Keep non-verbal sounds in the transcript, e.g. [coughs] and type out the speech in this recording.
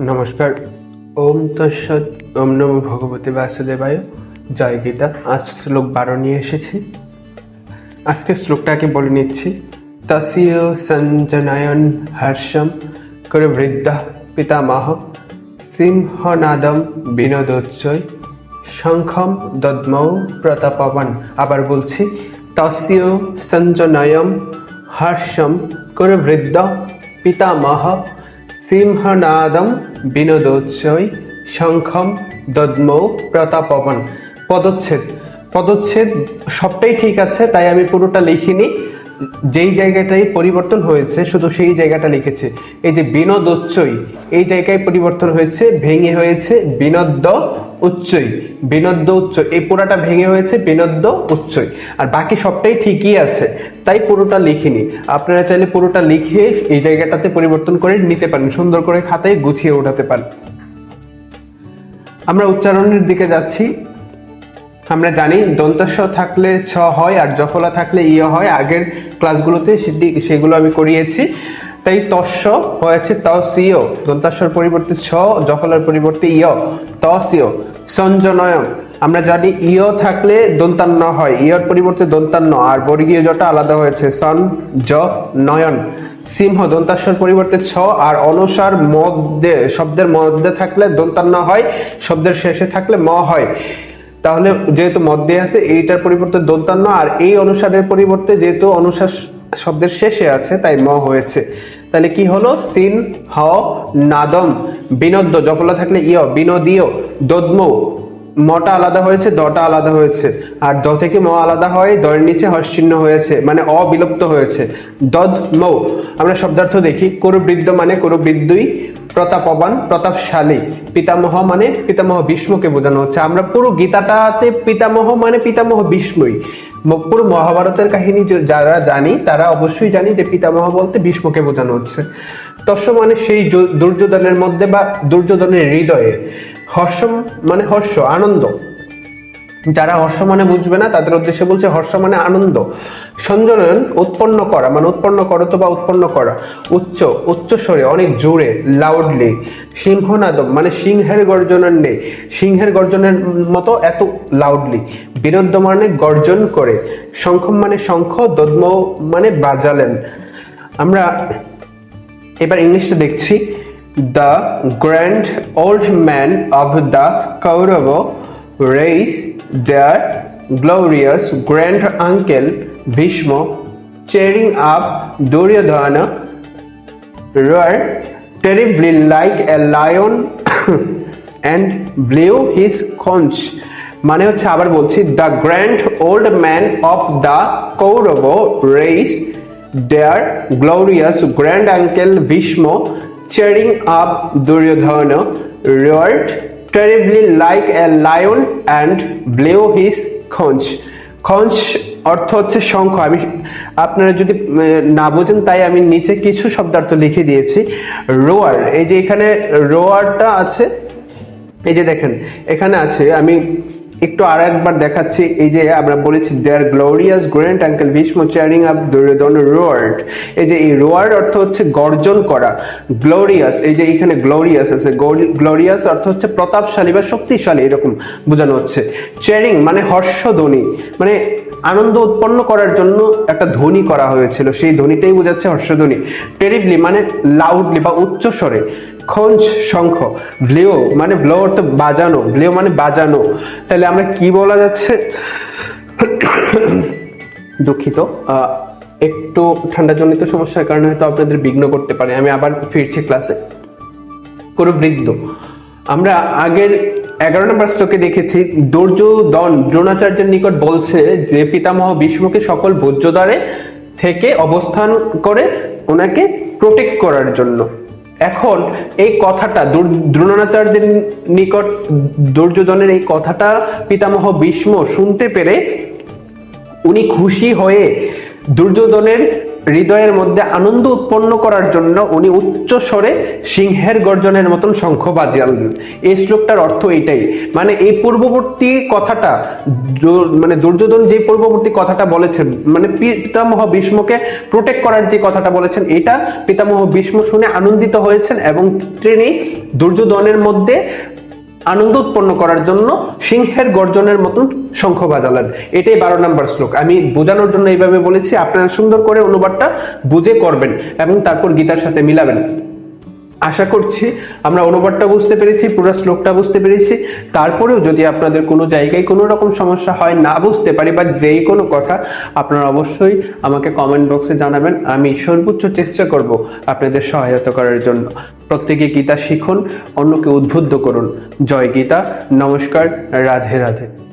নমস্কার। ওম তৎসৎ, ওম নম ভগবতী বাসুদেবায়। জয় গীতা। আজ শ্লোক বারো নিয়ে এসেছি। আজকে শ্লোকটাকে বলে নিচ্ছি তসীয় সঞ্জনয়ন হর্ষম করে বৃদ্ধা পিতামহ সিংহনাদম বিনোদোচ্চয় শঙ্খম দদ্মৌ প্রতাপবন। আবার বলছি তস্য সঞ্জনয়ম হর্ষম করে বৃদ্ধ পিতামহ সিংহনাদম বিনোদোচ্ছয় শঙ্খম দদ্ম প্রতাপবন। পদচ্ছেদ। পদচ্ছেদ সবটাই ঠিক আছে তাই আমি পুরোটা লিখিনি। যেই জায়গাটাই পরিবর্তন হয়েছে, শুধু সেই জায়গাটা লিখেছে। এই যে বিনোদ উচ্চই এই জায়গায় পরিবর্তন হয়েছে, ভেঙে হয়েছে বিনোদ্য উচ্চই বিনোদ্য উচ্চ, এই পুরাটা ভেঙে হয়েছে বিনোদ্য উচ্চই আর বাকি সবটাই ঠিকই আছে, তাই পুরোটা লিখিনি। আপনারা চাইলে পুরোটা লিখে এই জায়গাটাতে পরিবর্তন করে নিতে পারেন, সুন্দর করে খাতায় গুছিয়ে ওঠাতে পারেন। আমরা উচ্চারণের দিকে যাচ্ছি। আমরা জানি দন্তস্ব থাকলে ছ হয় আর জফলা থাকলে ইয় হয়। আগের ক্লাসগুলোতে সেটি সেগুলো আমি করিয়েছি। তাই তস্য হয়েছে তসিও দন্তাস্বর পরিবর্তে ছ, জফলার পরিবর্তে ইয়। তসিও সঞ্জনয়ম। আমরা জানি ইয় থাকলে দন্তান্ন হয়। ইয়র পরিবর্তে দন্তান্ন। আর বর্গীয় জটা আলাদা হয়েছে। সন জ নয়ন সিংহ দন্তাস্বর পরিবর্তে ছ, আর অনুসার মধ্যে শব্দের মধ্যে থাকলে দন্তান্ন হয়। শব্দের শেষে থাকলে ম হয়। তাহলে যেহেতু মধ্যে আছে, এইটার পরিবর্তে দন্তান্ন আর এই অনুসারের পরিবর্তে যেহেতু অনুসার শব্দের শেষে আছে, তাই ম হয়েছে। তাহলে কি হলো? সিন, হ, নাদম, বিনোদ্য জপলা থাকলে ইয়, বিনোদীয়, দদ্ম মটা আলাদা হয়েছে, দটা আলাদা হয়েছে। আর দ থেকে ম আলাদা হয়, দয়ের নিচে হর্ষচিহ্ন হয়েছে মানে অবিলুপ্ত হয়েছে। দদ মৌ, আমরা শব্দার্থ দেখি। করবৃদ্ধ মানে করবৃদ্ধই প্রতাপবান, প্রতাপশালী। পিতামহ মানে পিতামহ ভীষ্মকে বোঝানো হচ্ছে। আমরা পুরো গীতাটাতে পিতামহ মানে পিতামহ ভীষ্মই। পুরো মহাভারতের কাহিনী যারা জানি, তারা অবশ্যই জানি যে পিতামহ বলতে ভীষ্মকে বোঝানো হচ্ছে। তস্য মানে সেই দুর্যোধনের মধ্যে বা দুর্যোধনের হৃদয়ে। হর্ষ মানে হর্ষ, আনন্দ। যারা হর্ষ মানে বুঝবে না, তাদের উদ্দেশ্যে বলছে হর্ষ মানে আনন্দ। সঞ্জনয়ন উৎপন্ন করা মানে উৎপন্ন করত বা উৎপন্ন করা। উচ্চ উচ্চ স্বরে, অনেক জোরে লাউডলি সিংহনাদম মানে সিংহের গর্জনের নেই সিংহের গর্জনের মতো এত লাউডলি বিরুদ্ধ মানে গর্জন করে। শঙ্খম মানে শঙ্খ, দদ্ম মানে বাজালেন। আমরা এবার ইংলিশটা দেখছি। The grand old man of the Kaurava race their glorious grand uncle Bhishma cheering up Duryodhana roared terribly like a lion, [coughs] and blew his conch. মানে হচ্ছে আবার বলছি the grand old man of the Kaurava race their glorious grand uncle Bhishma cheering up Duryodhana roared terribly like a lion and blew his conch. Conch অর্থ হচ্ছে শঙ্খ। আমি, আপনারা যদি না বোঝেন, তাই আমি নিচে কিছু শব্দার্থ লিখে দিয়েছি। রোয়ার, এই যে এখানে রোয়ারটা আছে, এই যে দেখেন, এখানে আছে, আমি একটু আর একবার দেখাচ্ছি, এই যে আমরা বলেছি their glorious grand uncle Bhishma cheering up Duryodhana roared এই যে এই রোয়ার্ড অর্থ হচ্ছে গর্জন করা গ্লোরিয়াস এই যে এখানে গ্লোরিয়াস আছে গ্লোরিয়াস অর্থ হচ্ছে প্রতাপশালী বা শক্তিশালী, এরকম বোঝানো হচ্ছে। চেয়ারিং মানে হর্ষধ্বনি মানে আনন্দ উৎপন্ন করার জন্য একটা ধ্বনি করা হয়েছিল। সেই ধ্বনিটাই বোঝাচ্ছে হর্ষধ্বনি। টেরিবলি মানে লাউডলি বা উচ্চ স্বরে। খঞ্জ, শঙ্খ, ব্লেও মানে ব্লো অর্থ বাজানো। ব্লেও মানে বাজানো। তাহলে আমরা কি বলা যাচ্ছে? দুঃখিত। একটু ঠান্ডাজনিত সমস্যার কারণে হয়তো আপনাদের বিঘ্ন করতে পারে। আমি আবার ফিরছি ক্লাসে কোনো বৃদ্ধ। আমরা আগের এগারো নম্বর শ্লোকে দেখেছি দুর্যোধন দ্রোণাচার্যের নিকট বলছে যে, পিতামহ ভীষ্মকে সকল ভোজ্যদ্বারে থেকে অবস্থান করে ওনাকে প্রোটেক্ট করার জন্য। এখন এই কথাটা দ্রোণাচার্যের নিকট দুর্যোধনের এই কথাটা পিতামহ ভীষ্ম শুনতে পেরে উনি খুশি হয়ে দুর্যোধনের হৃদয়ের মধ্যে আনন্দ উৎপন্ন করার জন্য উনি উচ্চ স্বরে সিংহের গর্জনের মতন শঙ্খ বাজালেন এই শ্লোকটার অর্থ এটাই মানে এই পূর্ববর্তী কথাটা মানে দুর্যোধন যে পূর্ববর্তী কথাটা বলেছেন মানে পিতামহ ভীষ্মকে প্রোটেক্ট করার যে কথাটা বলেছেন, এটা পিতামহ ভীষ্ম শুনে আনন্দিত হয়েছেন এবং তিনি দুর্যোধনের মধ্যে আনন্দ উৎপন্ন করার জন্য সিংহের গর্জনের মতন শঙ্খ বাজালেন। এটাই বারো নম্বর শ্লোক। আমি বোঝানোর জন্য এইভাবে বলেছি, আপনারা সুন্দর করে অনুবাদটা বুঝে করবেন এবং তারপর গীতার সাথে মিলাবেন। আশা করছি আমরা অনুবাদটা বুঝতে পেরেছি, পুরো শ্লোকটা বুঝতে পেরেছি। তারপরেও যদি আপনাদের কোনো জায়গায় কোনো রকম সমস্যা হয় না বুঝতে পারি বা যেই কোনো কথা, আপনারা অবশ্যই আমাকে কমেন্ট বক্সে জানাবেন। আমি সর্বোচ্চ চেষ্টা করব আপনাদের সহায়তা করার জন্য। প্রত্যেকে গীতা শিখুন, অন্যকে উদ্বুদ্ধ করুন। জয় গীতা, নমস্কার, রাধে রাধে।